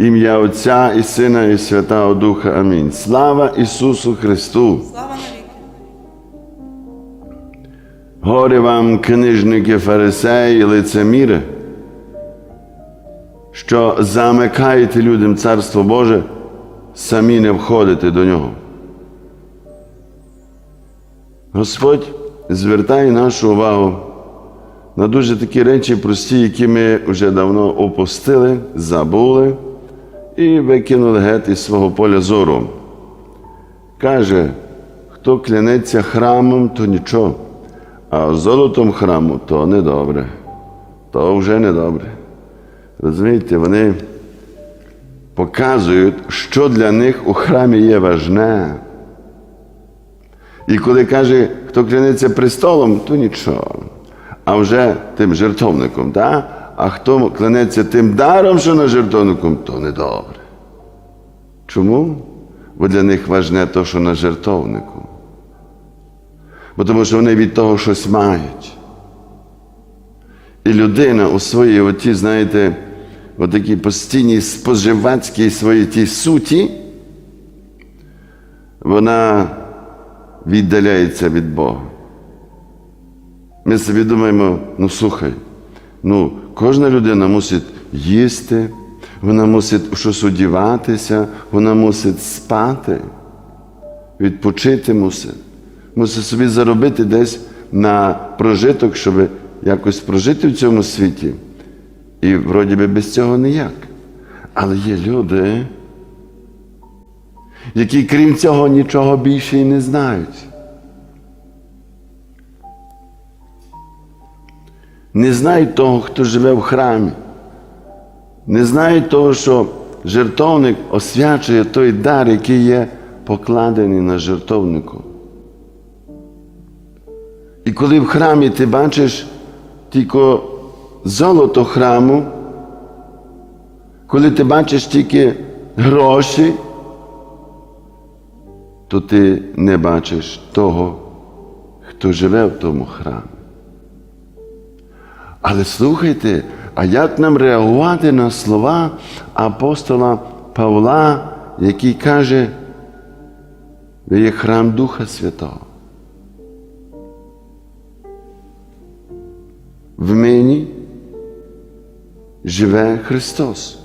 Ім'я Отця і Сина, і Святого Духа. Амінь. Слава Ісусу Христу! Слава! Горе вам, книжники, фарисеї, лицеміри, що замикаєте людям Царство Боже, самі не входите до нього. Господь звертає нашу увагу на дуже такі речі прості, які ми вже давно опустили, забули і викинули геть із свого поля зору. Каже, хто клянеться храмом, то нічого, а золотом храму то недобре, то вже недобре. Розумієте, вони показують, що для них у храмі є важне. І коли каже, хто клянеться престолом, то нічого. А вже тим жертовником, так? А хто клянеться тим даром, що на жертовником, то недобре. Чому? Бо для них важне те, що на жертовнику. Бо тому що вони від того щось мають. І людина у своїй оті, знаєте, отакій постійній споживацькій своїй тій суті, вона віддаляється від Бога. Ми собі думаємо, ну слухай, ну, кожна людина мусить їсти, вона мусить щось одіватися, вона мусить спати, відпочити мусить. Мусить собі заробити десь на прожиток, щоб якось прожити в цьому світі. І вроді би без цього ніяк. Але є люди, які крім цього нічого більше і не знають. Не знають того, хто живе в храмі. Не знають того, що жертовник освячує той дар, який є покладений на жертовнику. І коли в храмі ти бачиш тільки золото храму, коли ти бачиш тільки гроші, то ти не бачиш того, хто живе в тому храмі. Але слухайте, а як нам реагувати на слова апостола Павла, який каже, ви є храм Духа Святого? В мені живе Христос.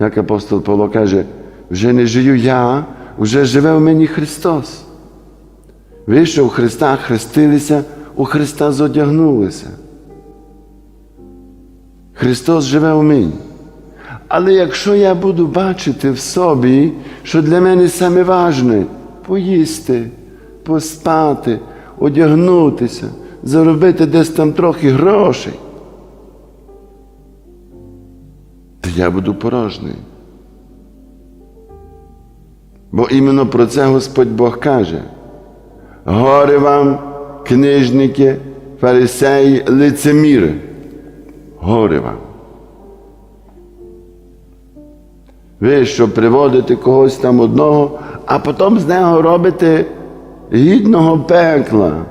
Як апостол Павло каже, вже не живу я, вже живе в мені Христос. Ви, що в Христа хрестилися, у Христа зодягнулися. Христос живе у мені. Але якщо я буду бачити в собі, що для мене саме важне поїсти, поспати, одягнутися, заробити десь там трохи грошей, то я буду порожній. Бо іменно про це Господь Бог каже. Горе вам, книжники, фарисеї, лицеміри. Горе вам. Ви що приводите когось там одного, а потім з нього робите гідного пекла.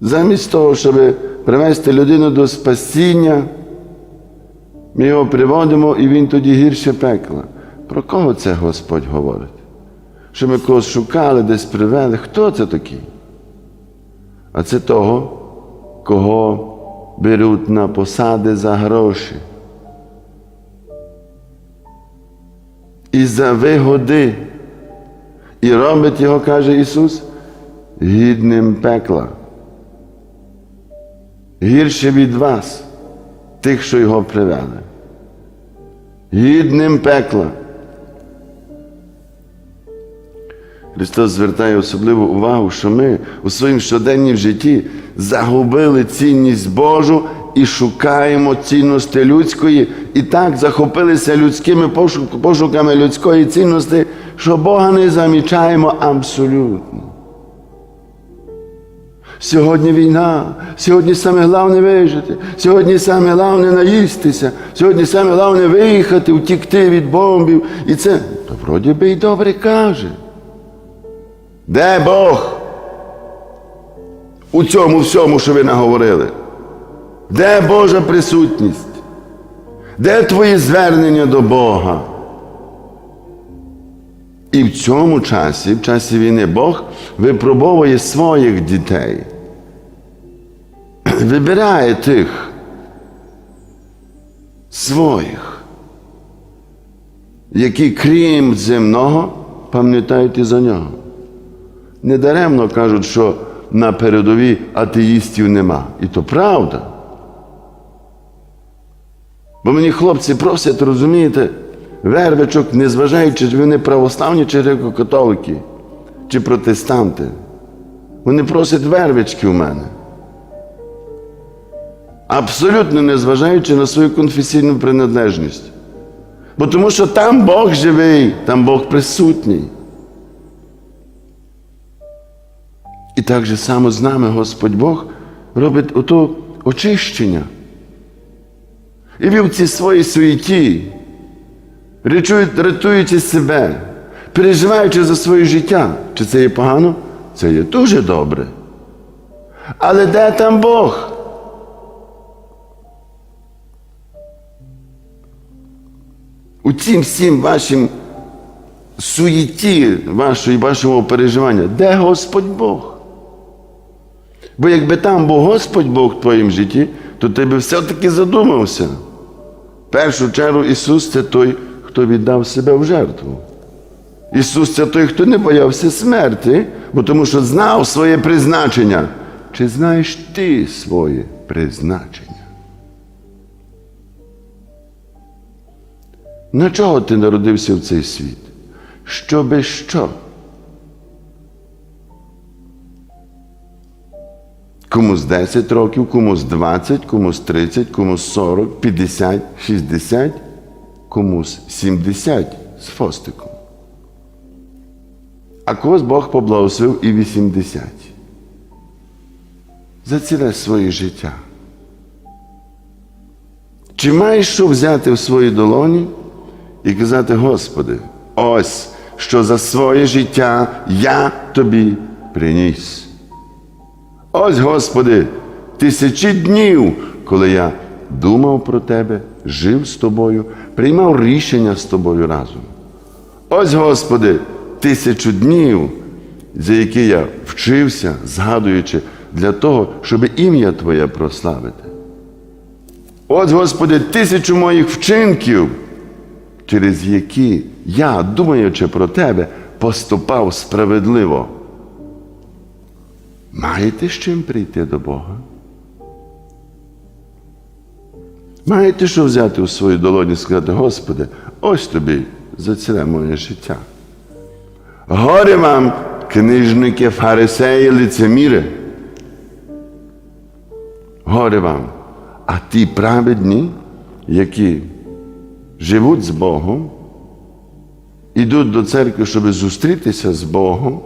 Замість того, щоб привести людину до спасіння, ми його приводимо і він тоді гірше пекла. Про кого це Господь говорить? Що ми когось шукали, десь привели. Хто це такий? А це того, кого беруть на посади за гроші. І за вигоди. І робить його, каже Ісус, гідним пекла. Гірше від вас, тих, що його привели. Гідним пекла. Христос звертає особливу увагу, що ми у своїм щоденнім житті загубили цінність Божу і шукаємо цінності людської, і так захопилися людськими пошуками людської цінності, що Бога не замічаємо абсолютно. Сьогодні війна, сьогодні саме головне вижити, сьогодні саме головне наїстися, сьогодні саме головне виїхати, утікти від бомбів. І це, вроді би й добре каже. Де Бог? У цьому всьому, що ви наговорили? Де Божа присутність? Де твої звернення до Бога? І в цьому часі, в часі війни, Бог випробовує своїх дітей. Вибирає тих своїх, які, крім земного, пам'ятають і за нього. Недаремно кажуть, що на передовій атеїстів нема. І то правда. Бо мені хлопці просять, розумієте, вервичок, незважаючи, чи вони православні, чи греко-католики, чи протестанти. Вони просять вервички у мене. Абсолютно не зважаючи на свою конфесійну приналежність. Бо тому що там Бог живий, там Бог присутній. І так же само з нами Господь Бог робить ото очищення. І ви в цій своїй рятують- рятуючи себе, переживаючи за своє життя. Чи це є погано? Це є дуже добре. Але де там Бог? У цім всім вашим суєті, вашого переживання, де Господь Бог? Бо якби там був Господь Бог в твоїм житті, то ти би все-таки задумався. В першу чергу Ісус це той, хто віддав себе в жертву. Ісус це той, хто не боявся смерти, бо тому що знав своє призначення. Чи знаєш ти своє призначення? На чого ти народився в цей світ? Щоби що? Комусь 10 років, комусь 20, комусь 30, комусь 40, 50, 60, комусь 70 з фостиком. А когось Бог поблагословив і 80. За ціле своє життя. Чи маєш що взяти в свої долоні і казати, Господи, ось що за своє життя я тобі приніс. Ось, Господи, тисячі днів, коли я думав про Тебе, жив з тобою, приймав рішення з тобою разом. Ось, Господи, тисячу днів, за які я вчився, згадуючи, для того, щоб ім'я Твоє прославити. Ось, Господи, тисячу моїх вчинків, через які я, думаючи про Тебе, поступав справедливо. Маєте з чим прийти до Бога? Маєте що взяти у свою долоні і сказати, Господи, ось тобі за ціле моє життя. Горе вам, книжники, фарисеї, лицеміри. Горе вам, а ті праведні, які живуть з Богом, ідуть до церкви, щоб зустрітися з Богом,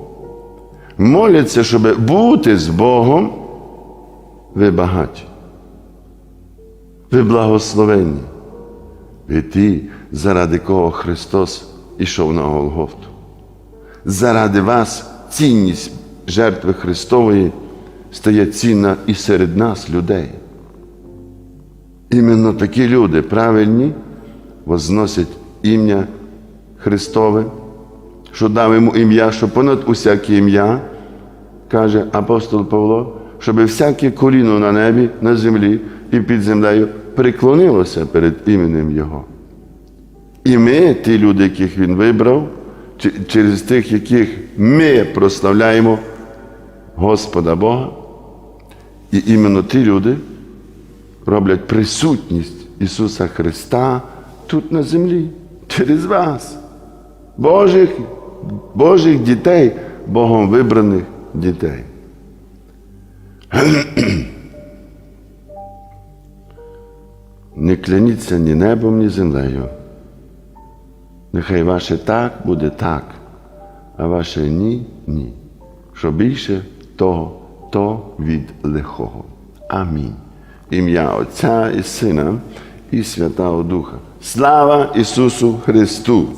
моляться, щоб бути з Богом, ви багаті. Ви благословенні. Ви ті, заради кого Христос ішов на Голгофту. Заради вас цінність жертви Христової стає цінна і серед нас, людей. Іменно такі люди правильні возносять ім'я Христове, що дав йому ім'я, що понад усяке ім'я, каже апостол Павло, щоб всяке коліно на небі, на землі і під землею приклонилося перед іменем Його. І ми, ті люди, яких Він вибрав, через тих, яких ми прославляємо Господа Бога, і іменно ті люди роблять присутність Ісуса Христа тут на землі, через вас, Божих, Божих дітей, Богом вибраних дітей. Не кляніться ні небом, ні землею. Нехай ваше так буде так, а ваше ні ні. Що більше того, то від лихого. Амінь. Ім'я Отця і Сина і Святого Духа. Слава Ісусу Христу!